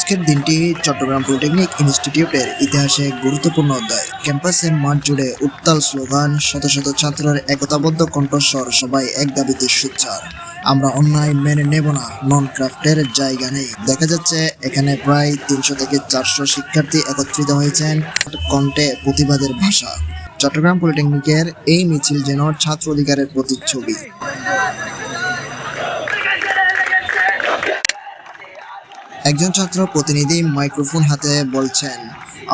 আজকের দিনটি চট্টগ্রাম পলিটেকনিক ইনস্টিটিউটের ইতিহাসে গুরুত্বপূর্ণ অধ্যায়। ক্যাম্পাসের মাঠ জুড়ে উত্তাল স্লোগান, শত শত ছাত্রের একতাবদ্ধ কণ্ঠস্বর, সবাই এক দাবিতে সুচ্চার আমরা অন্যায় মেনে নেব না নন ক্রাফটের জায়গা নেই। দেখা যাচ্ছে, এখানে প্রায় তিনশো থেকে চারশো শিক্ষার্থী একত্রিত হয়েছেন কণ্ঠে প্রতিবাদের ভাষা। চট্টগ্রাম পলিটেকনিকের এই মিছিল যেন ছাত্র অধিকারের প্রতিচ্ছবি। একজন ছাত্র প্রতিনিধি মাইক্রোফোন হাতে বলছেন,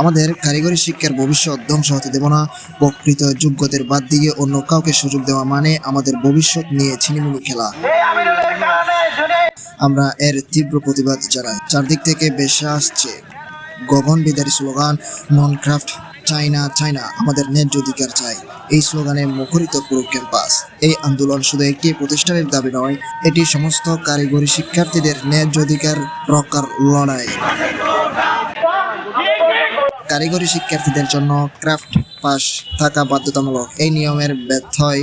আমাদের কারিগরি শিক্ষার ভবিষ্যৎ ধ্বংস হতে দেব না। প্রকৃত যোগ্যদের বাদ দিয়ে অন্য কাউকে সুযোগ দেওয়া মানে আমাদের ভবিষ্যৎ নিয়ে ছিনিমিনি খেলা। আমরা এর তীব্র প্রতিবাদ জানাই। চারদিক থেকে বেশে আসছে গগন বিদারী স্লোগান নন না চাইনা চাইনা আমাদের ন্যায্য অধিকার চাই। এই স্লোগানে মুখরিত পুরো ক্যাম্পাস। এই আন্দোলন শুধু একটি প্রতিষ্ঠানের দাবি নয়, এটি সমস্ত কারিগরি শিক্ষার্থীদের ন্যায্য অধিকার রক্ষার লড়াই। কারিগরি শিক্ষার্থীদের জন্য ক্রাফট পাস থাকা বাধ্যতামূলক। এই নিয়মের ব্যর্থই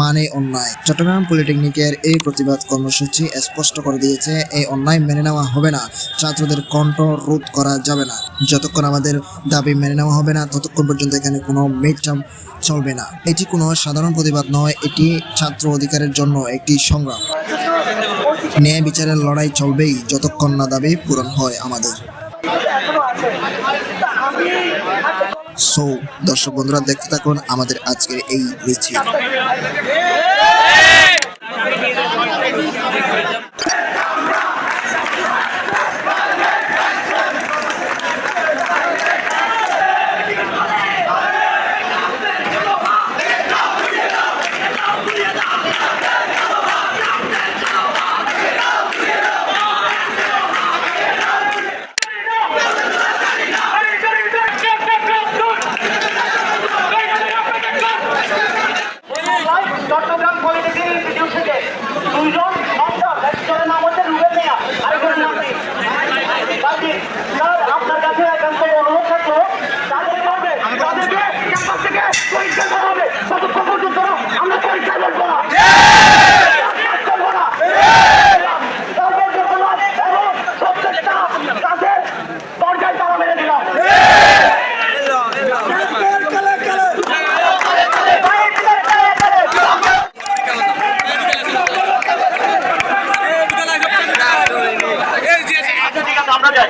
মানে অন্যায়। চট্টগ্রাম পলিটেকনিকের এই প্রতিবাদ কর্মসূচি স্পষ্ট করে দিয়েছে, এই অন্যায় মেনে নেওয়া হবে না, ছাত্রদের কণ্ঠ রোধ করা যাবে না। যতক্ষণ আমাদের দাবি মেনে নেওয়া হবে না, ততক্ষণ পর্যন্ত এখানে কোনো মিডটার্ম চলবে না। এটি কোনো সাধারণ প্রতিবাদ নয়, এটি ছাত্র অধিকারের জন্য একটি সংগ্রাম। ন্যায় বিচারের লড়াই চলবেই, যতক্ষণ না দাবি পূরণ হয় আমাদের। সো দর্শক বন্ধুরা দেখতে থাকুন আমাদের আজকের এই মিছিল। চট্টগ্রাম পলিটেকনিক ইনস্টিটিউট থেকে দুইজন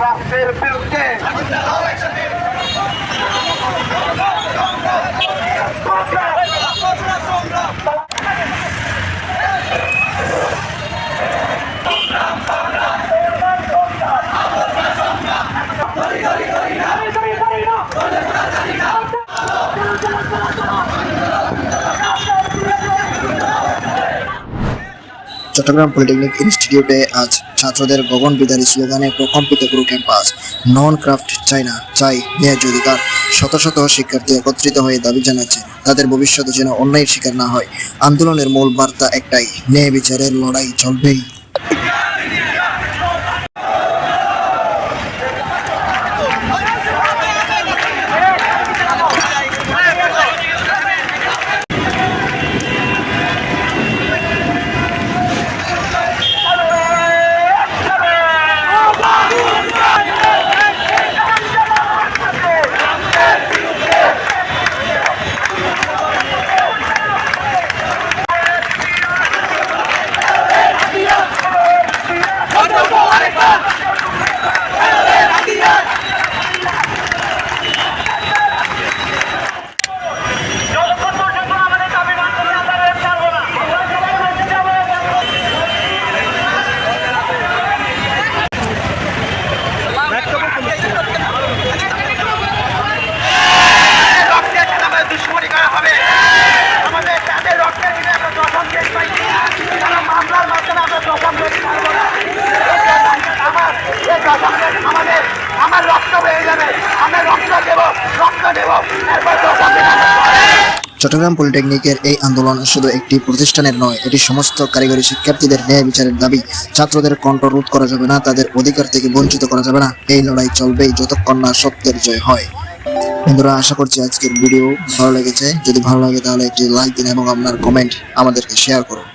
রাষ্ট্রের বিরুদ্ধে চট্টগ্রাম পলিটেকনিক ইনস্টিটিউটে আজ ছাত্রদের গগন বিদারী স্লোগানে প্রকম্পিত পুরো ক্যাম্পাস নন ক্রাফট চাই না চাই ন্যায্য অধিকার। শত শত শিক্ষার্থী একত্রিত হয়ে দাবি জানাচ্ছে, তাদের ভবিষ্যতে যেন অন্যায়ের শিকার না হয়। আন্দোলনের মূল বার্তা একটাই, ন্যায় বিচারের লড়াই চলবেই যতক্ষণ পর্যন্ত আমাদের দাবি মানতে না আমরা রেপ ছাড়বো না আমরা সবাই মানতে যাব রক্তের সাথে আমাদের দুশ্মনী করা হবে আমাদের তাদের রক্তের বিনা আমরা দশম দেশ পাইছি তারা মামলার মাধ্যমে আমরা দশম দেশ পারব না আমার এই দশম দেশ আমাদের আমার রক্ত হয়ে যাবে আমরা রক্ত দেব রক্ত দেব এরপর দশম দেশ আমরা চট্টগ্রাম পলিটেকনিকের এই আন্দোলন শুধু একটি প্রতিষ্ঠানের নয়, এটি সমস্ত কারিগরি শিক্ষার্থীদের ন্যায় বিচারের দাবি। ছাত্রদের কণ্ঠ রোধ করা যাবে না, তাদের অধিকার থেকে বঞ্চিত করা যাবে না। এই লড়াই চলবেই যতক্ষণ না সত্যের জয় হয়। বন্ধুরা, আশা করছি আজকের ভিডিও ভালো লেগেছে। যদি ভালো লাগে তাহলে একটি লাইক দিন এবং আপনার কমেন্ট আমাদেরকে শেয়ার করুন।